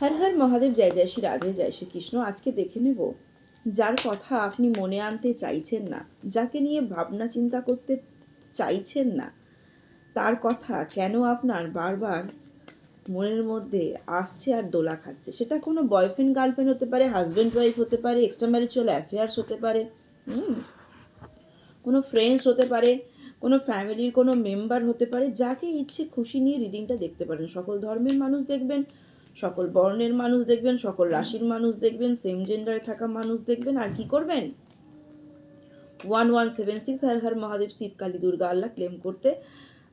হর হর মহাদেব, জয় জয় শ্রী রাধে, জয় শ্রী কৃষ্ণ। আজকে দেখে নেব, যার কথা আপনি মনে আনতে চাইছেন না, যাকে নিয়ে ভাবনা চিন্তা করতে চাইছেন না, তার কথা কেন আপনার বারবার মনের মধ্যে আসছে আর দোলা খাচ্ছে? সেটা কোনো বয়ফ্রেন্ড গার্লফ্রেন্ড হতে পারে হাজব্যান্ড ওয়াইফ হতে পারে এক্সট্রা ম্যারিচুয়াল অ্যাফেয়ার্স হতে পারে, হুম? কোনো ফ্রেন্ডস হতে পারে, কোনো ফ্যামিলির কোনো মেম্বার হতে পারে, যাকে ইচ্ছে খুশি নিয়ে রিডিংটা দেখতে পারেন। সকল ধর্মের মানুষ দেখবেন সকল বর্ণের মানুষ দেখবেন, সকল রাশির মানুষ দেখবেন সেম জেন্ডারে থাকা মানুষ দেখবেন, আর কি করবেন? One one seven six Har Har Mahadev Shiv Kali Durga Allah claim করতে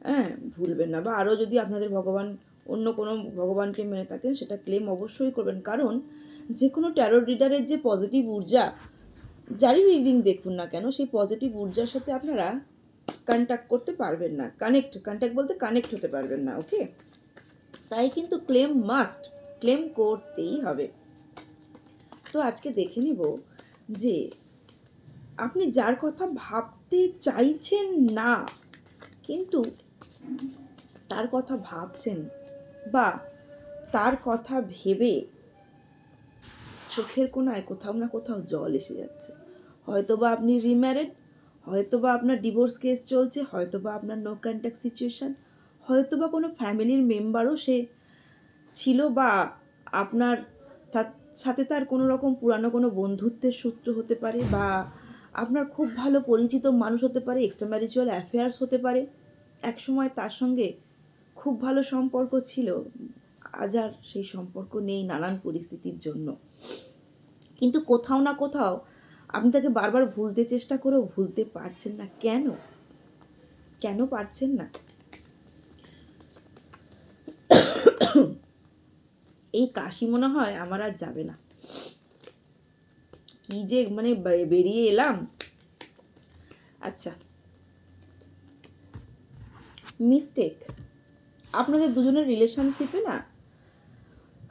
হ্যাঁ ভুলবেন না। বা আরও যদি আপনাদের ভগবান, অন্য কোনো ভগবানকে মেনে থাকেন, সেটা ক্লেম অবশ্যই করবেন। কারণ যে কোনো ট্যারোর রিডারের যে পজিটিভ ঊর্জা যারই রিডিং দেখুন না কেন, সেই পজিটিভ ঊর্জার সাথে আপনারা কন্ট্যাক্ট করতে পারবেন না। কানেক্ট কন্ট্যাক্ট বলতে কানেক্ট হতে পারবেন না ওকে তাই কিন্তু ক্লেম মাস্ট ক্লেম করতেই হবে। তো আজকে দেখে নিব যে আপনি যার কথা ভাবতে চাইছেন না, কিন্তু তার কথা ভাবছেন বা তার কথা ভেবে চোখের কোনায় কোথাও না কোথাও জল এসে যাচ্ছে। হয়তো বা আপনি রিম্যারেড হয়তো বা আপনার ডিভোর্স কেস চলছে হয়তো বা আপনার নো কন্ট্যাক্ট সিচুয়েশান হয়তো বা কোনো ফ্যামিলির মেম্বারও সে ছিল বা আপনার তার সাথে তার কোনো রকম পুরানো কোনো বন্ধুত্বের সূত্র হতে পারে বা আপনার খুব ভালো পরিচিত মানুষ হতে পারে এক্সট্রা ম্যারিচুয়াল অ্যাফেয়ার্স হতে পারে, একসময় তার সঙ্গে খুব ভালো সম্পর্ক ছিল, আজ আর সেই সম্পর্ক নেই নানান পরিস্থিতির জন্য। কিন্তু কোথাও না কোথাও আপনি তাকে বারবার ভুলতে চেষ্টা করেও ভুলতে পারছেন না। কেন? কেন পারছেন না? এই কাশি মনে হয় আমার আর যাবে না। কি যে মানে বেরিয়ে এলাম। আচ্ছা। মিস্টেক আপনাদের দুজনের রিলেশনশিপে না,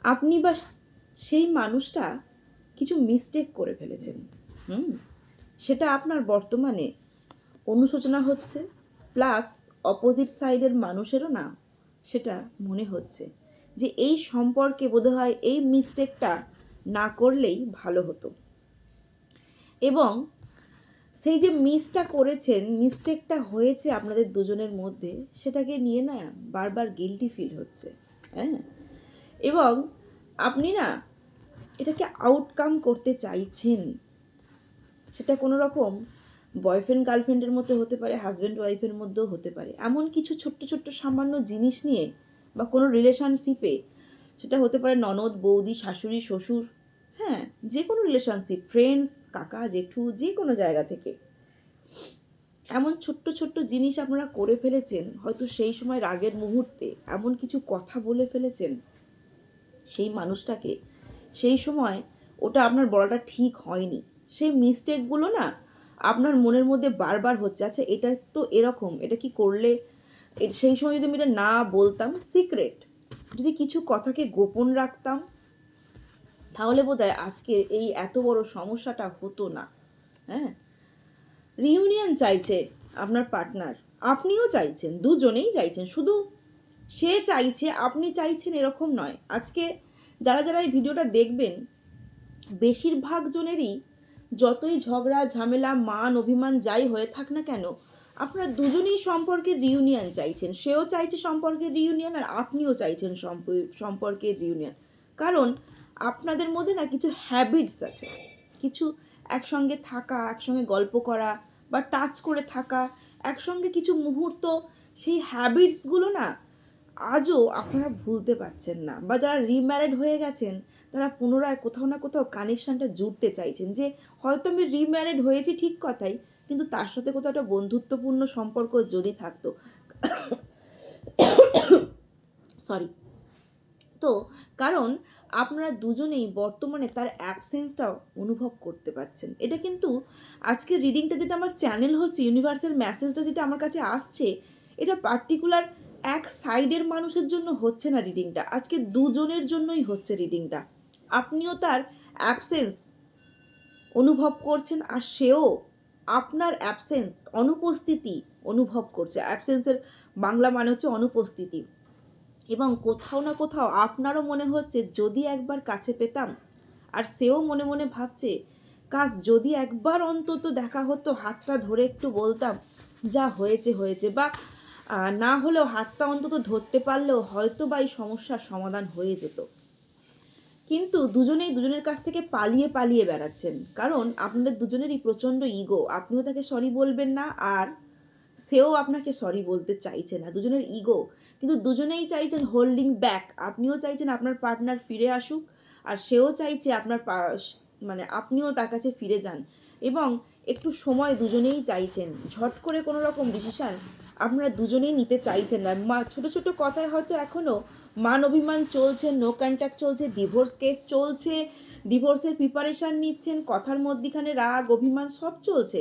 আপনি বা সেই মানুষটা কিছু মিস্টেক করে ফেলেছেন। হুম? সেটা আপনার বর্তমানে অনুশোচনা হচ্ছে প্লাস অপোজিট সাইডের মানুষেরও না সেটা মনে হচ্ছে। যে এই সম্পর্কে বোধহয় এই মিস্টেকটা না করলেই ভালো হতো। এবং সেই যে মিসটা করেছেন মিস্টেকটা হয়েছে আপনাদের দুজনের মধ্যে, সেটাকে নিয়ে না বারবার গিলটি ফিল হচ্ছে হ্যাঁ? এবং আপনি না এটাকে আউটকাম করতে চাইছেন। সেটা কোনো রকম বয়ফ্রেন্ড গার্লফ্রেন্ডের মধ্যে হতে পারে হাজব্যান্ড ওয়াইফের মধ্যেও হতে পারে। এমন কিছু ছোট্ট ছোট্ট, সামান্য জিনিস নিয়ে বা কোনো রিলেশনশিপে সেটা হতে পারে ননদ, বৌদি, শাশুড়ি, শ্বশুর হ্যাঁ যে কোনো রিলেশনশিপ ফ্রেন্ডস কাকা, জেঠু, যে কোনো জায়গা থেকে। এমন ছোট্ট ছোট্ট জিনিস আপনারা করে ফেলেছেন, হয়তো সেই সময় রাগের মুহূর্তে এমন কিছু কথা বলে ফেলেছেন সেই মানুষটাকে, সেই সময় ওটা আপনার বলাটা ঠিক হয়নি। সেই মিস্টেকগুলো না আপনার মনের মধ্যে বারবার হচ্ছে আচ্ছা এটা তো এরকম, এটা কি করলে সেই সময় যদি আমি এটা না বলতাম সিক্রেট যদি কিছু কথাকে গোপন রাখতাম, তাহলে বোধহয় আজকে এই এত বড় সমস্যাটা হতো না। হ্যাঁ? রিউনিয়ন চাইছে আপনার পার্টনার আপনিও চাইছেন, দুজনেই চাইছেন। শুধু সে চাইছে, আপনি চাইছেন এরকম নয়। আজকে যারা যারা এই ভিডিওটা দেখবেন, বেশিরভাগ জনেরই যতই ঝগড়া, ঝামেলা, মান, অভিমান যাই হয়ে থাক না কেন আপনারা দুজনেই সম্পর্কের রিউনিয়ন চাইছেন। সেও চাইছে সম্পর্কের রিউনিয়ন আর আপনিও চাইছেন সম্প- সম্পর্কের রিউনিয়ন কারণ আপনাদের মধ্যে না কিছু হ্যাবিটস আছে। কিছু একসঙ্গে থাকা, একসঙ্গে গল্প করা বা টাচ করে থাকা, একসঙ্গে কিছু মুহূর্ত, সেই হ্যাবিটসগুলো না আজও আপনারা ভুলতে পারছেন না। বা যারা রিম্যারিড হয়ে গেছেন, তারা পুনরায় কোথাও না কোথাও কানেকশানটা জুড়তে চাইছেন যে, হয়তো আমি রিম্যারিড হয়েছি ঠিক কথাই কিন্তু তার সাথে কোথাও একটা বন্ধুত্বপূর্ণ সম্পর্ক যদি থাকতো সরি তো কারণ আপনারা দুজনেই বর্তমানে তার অ্যাবসেন্সটা অনুভব করতে পারছেন। এটা কিন্তু আজকের রিডিংটা যেটা আমার চ্যানেল হচ্ছে ইউনিভার্সাল মেসেজটা যেটা আমার কাছে আসছে, এটা পার্টিকুলার এক সাইডের মানুষের জন্য হচ্ছে না রিডিংটা আজকে দুজনের জন্যই হচ্ছে রিডিংটা আপনিও তার অ্যাবসেন্স অনুভব করছেন আর সেও আপনার অ্যাবসেন্স অনুপস্থিতি অনুভব করছে। অ্যাবসেন্সের বাংলা মানে হচ্ছে অনুপস্থিতি। এবং কোথাও না কোথাও আপনারও মনে হচ্ছে যদি একবার কাছে পেতাম, আর সেও মনে মনে ভাবছে কাজ যদি একবার অন্তত দেখা হতো, হাতটা ধরে একটু বলতাম, যা হয়েছে হয়েছে। বা না হলেও হাতটা অন্তত ধরতে পারলেও হয়তো বা এই সমস্যার সমাধান হয়ে যেত। কিন্তু দুজনেই দুজনের কাছ থেকে পালিয়ে পালিয়ে বেড়াচ্ছেন। কারণ আপনাদের দুজনেরই প্রচণ্ড ইগো আপনিও তাকে সরি বলবেন না আর সেও আপনাকে সরি বলতে চাইছে না। দুজনের ইগো কিন্তু দুজনেই চাইছেন হোল্ডিং ব্যাক আপনিও চাইছেন আপনার পার্টনার ফিরে আসুক আর সেও চাইছে আপনার মানে আপনিও তার কাছে ফিরে যান। এবং একটু সময় দুজনেই চাইছেন। ঝট করে কোনো রকম ডিসিশান আপনারা দুজনেই নিতে চাইছেন না। মা, ছোটো ছোটো কথায় হয়তো এখনও মান অভিমান চলছে নো কন্ট্যাক্ট চলছে ডিভোর্স কেস চলছে ডিভোর্সের প্রিপারেশান নিচ্ছেন, কথার মধ্যিখানে রাগ, অভিমান সব চলছে।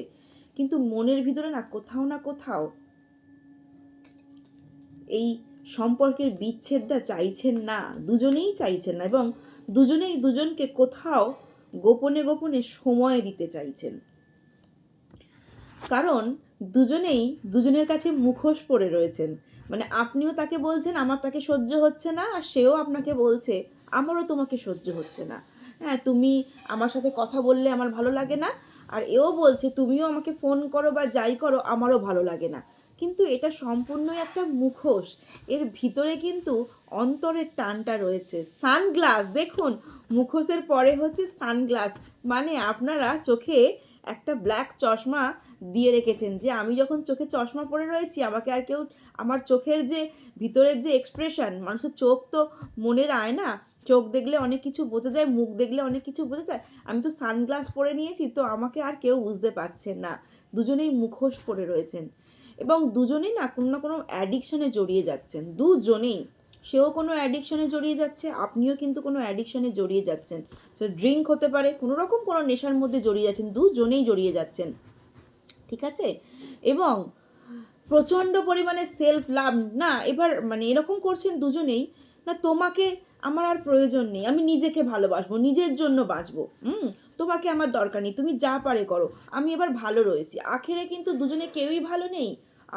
কিন্তু মনের ভিতরে না কোথাও না কোথাও এই সম্পর্কের বিচ্ছেদটা চাইছেন না, দুজনেই চাইছেন না এবং দুজনেই দুজনকে কোথাও গোপনে গোপনে সময় দিতে চাইছেন। কারণ দুজনেই দুজনের কাছে মুখোশ পড়ে রয়েছেন। মানে আপনিও তাকে বলছেন, আমার তাকে সহ্য হচ্ছে না, আর সেও আপনাকে বলছে, আমারও তোমাকে সহ্য হচ্ছে না। হ্যাঁ তুমি আমার সাথে কথা বললে আমার ভালো লাগে না, আর এও বলছে, তুমিও আমাকে ফোন করো বা যাই করো, আমারও ভালো লাগে না। কিন্তু এটা সম্পূর্ণই একটা মুখোশ। এর ভিতরে কিন্তু অন্তরের টানটা রয়েছে। সানগ্লাস, দেখুন, মুখোশের পরে হচ্ছে সানগ্লাস। মানে আপনারা চোখে একটা ব্ল্যাক চশমা দিয়ে রেখেছেন যে, আমি যখন চোখে চশমা পরে রয়েছি, আমাকে আর কেউ, আমার চোখের যে, ভিতরের যে এক্সপ্রেশন মানুষের চোখ তো মনের আয় না চোখ দেখলে অনেক কিছু বোঝা যায়, মুখ দেখলে অনেক কিছু বোঝা যায়, আমি তো সানগ্লাস পরে নিয়েছি, তো আমাকে আর কেউ বুঝতে পারছেন না। দুজনেই মুখোশ পরে রয়েছেন এবং দুজনেই না কোনো না কোনো অ্যাডিকশনে জড়িয়ে যাচ্ছেন। দুজনেই সেও কোনো অ্যাডিকশনে জড়িয়ে যাচ্ছে, আপনিও কিন্তু কোনো অ্যাডিকশনে জড়িয়ে যাচ্ছেন। সে ড্রিঙ্ক হতে পারে, কোনো রকম কোনো নেশার মধ্যে জড়িয়ে যাচ্ছেন দুজনেই জড়িয়ে যাচ্ছেন। ঠিক আছে? এবং প্রচণ্ড পরিমাণে সেলফ লাভ না, এবার মানে এরকম করছেন দুজনেই, না, তোমাকে আমার আর প্রয়োজন নেই, আমি নিজেকে ভালোবাসবো, নিজের জন্য বাঁচবো, হুম? তোমাকে আমার দরকার নেই, তুমি যা পারে করো, আমি এবার ভালো রয়েছি। আখেরে কিন্তু দুজনে কেউই ভালো নেই,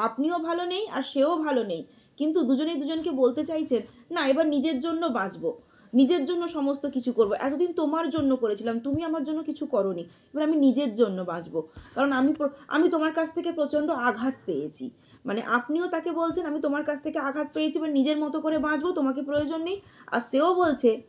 আপনিও ভালো নেই, আর সেও ভালো নেই। কিন্তু দুজনেই দুজনকে বলতে চাইছেন, না, এবার নিজের জন্য বাঁচবো। নিজের জন্য সমস্ত কিছু করব। এতদিন তোমার জন্য করেছিলাম, তুমি আমার জন্য কিছু করনি। এবার আমি নিজের জন্য বাঁচবো। কারণ আমি আমি তোমার কাছ থেকে প্রচণ্ড আঘাত পেয়েছি। মানে আপনিও তাকে বলছেন, আমি তোমার কাছ থেকে আঘাত পেয়েছি, এবার নিজের মতো করে বাঁচবো, তোমাকে প্রয়োজন নেই। আর সেও বলছে,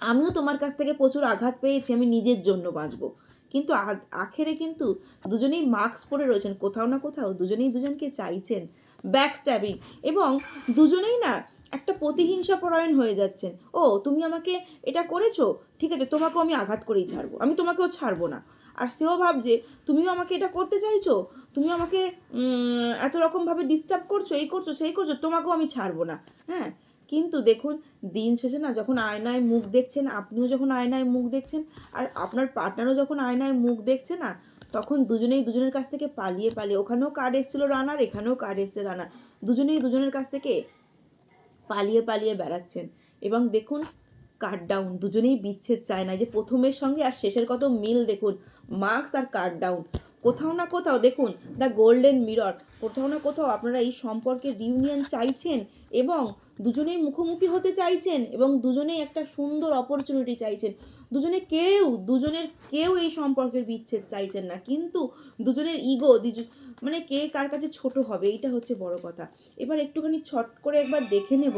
আমিও তোমার কাছ থেকে প্রচুর আঘাত পেয়েছি, আমি নিজের জন্য বাঁচবো। কিন্তু আখেরে কিন্তু দুজনেই মাস্ক পরে রয়েছেন। কোথাও না কোথাও দুজনেই দুজনকে চাইছেন। ব্যাক স্ট্যাবিং এবং দুজনেই না একটা প্রতিহিংসা পরায়ণ হয়ে যাচ্ছেন। ও, তুমি আমাকে এটা করেছ? ঠিক আছে, তোমাকেও আমি আঘাত করেই ছাড়বো। আমি তোমাকেও ছাড়বো না। আর সেও ভাবছে, তুমিও আমাকে এটা করতে চাইছো? তুমি আমাকে এত রকমভাবে ডিস্টার্ব করছ, এই করছ, সেই করছ, তোমাকেও আমি ছাড়বো না। হ্যাঁ কিন্তু দেখুন, দিন শেষে না যখন আয়নায় মুখ দেখছেন, আপনিও যখন আয়নায় মুখ দেখছেন, আর আপনার পার্টনারও যখন আয়নায় মুখ দেখছে না তখন দুজনেই দুজনের কাছ থেকে পালিয়ে পালিয়ে, ওখানেও কার্ড এসেছিল রানার, এখানেও কার্ড এসছে রানার। দুজনেই দুজনের কাছ থেকে পালিয়ে পালিয়ে বেড়াচ্ছেন। এবং দেখুন কার্ড ডাউন দুজনেই বিচ্ছেদ চায় না। যে প্রথমের সঙ্গে আর শেষের কত মিল দেখুন মার্কস আর কাট ডাউন কোথাও না কোথাও দেখুন দ্য গোল্ডেন মিরর কোথাও না কোথাও আপনারা এই সম্পর্কের রিউনিয়ন চাইছেন এবং দুজনেই মুখোমুখি হতে চাইছেন এবং দুজনেই একটা সুন্দর অপরচুনিটি চাইছেন। দুজনে কেউ, দুজনের কেউ এই সম্পর্কের বিচ্ছেদ চাইছেন না। কিন্তু দুজনের ইগো মানে কে কার কাছে ছোট হবে, এইটা হচ্ছে বড় কথা। এবার একটুখানি ছট করে একবার দেখে নেব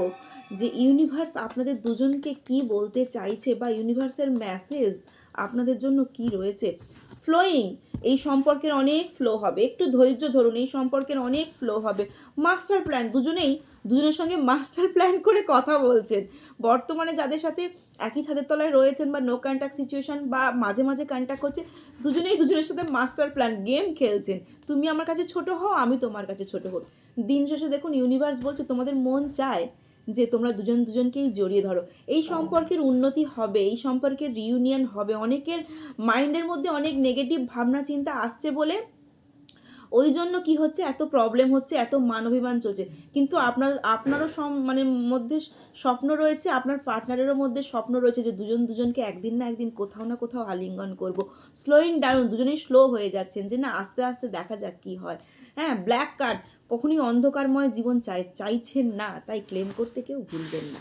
যে ইউনিভার্স আপনাদের দুজনকে কি বলতে চাইছে বা ইউনিভার্সের মেসেজ আপনাদের জন্য কি রয়েছে। ফ্লোয়িং এই সম্পর্কের অনেক ফ্লো হবে। একটু ধৈর্য ধরুন, এই সম্পর্কের অনেক ফ্লো হবে। মাস্টার প্ল্যান দুজনেই দুজনের সঙ্গে মাস্টার প্ল্যান করে কথা বলছেন। বর্তমানে যাদের সাথে একই ছাদের তলায় রয়েছেন বা নো কন্ট্যাক্ট সিচুয়েশন বা মাঝে মাঝে কন্ট্যাক্ট হচ্ছে দুজনেই দুজনের সাথে মাস্টার প্ল্যান গেম খেলছেন। তুমি আমার কাছে ছোট হও আমি তোমার কাছে ছোট হই। দিন শেষে দেখুন ইউনিভার্স বলছে তোমাদের মন চায় যে তোমরা দুজন দুজনকেই জড়িয়ে ধরো। এই সম্পর্কের উন্নতি হবে এই সম্পর্কের রিউনিয়ন হবে। অনেকের মাইন্ডের মধ্যে অনেক নেগেটিভ ভাবনা চিন্তা আসছে বলে ওই জন্য কি হচ্ছে? এত প্রবলেম হচ্ছে, এত মানবিমান চলছে। কিন্তু আপনার, আপনারও সম মানে মধ্যে স্বপ্ন রয়েছে, আপনার পার্টনারেরও মধ্যে স্বপ্ন রয়েছে যে দুজন দুজনকে একদিন না একদিন কোথাও না কোথাও আলিঙ্গন করব। স্লোয়িং ডাউন দুজনেই স্লো হয়ে যাচ্ছেন যে না, আস্তে আস্তে দেখা যাক কি হয়। হ্যাঁ ব্ল্যাক কার্ড কখনই অন্ধকারময় জীবন চাই, চাইছেন না, তাই ক্লেম করতে কেউ ভুলবেন না।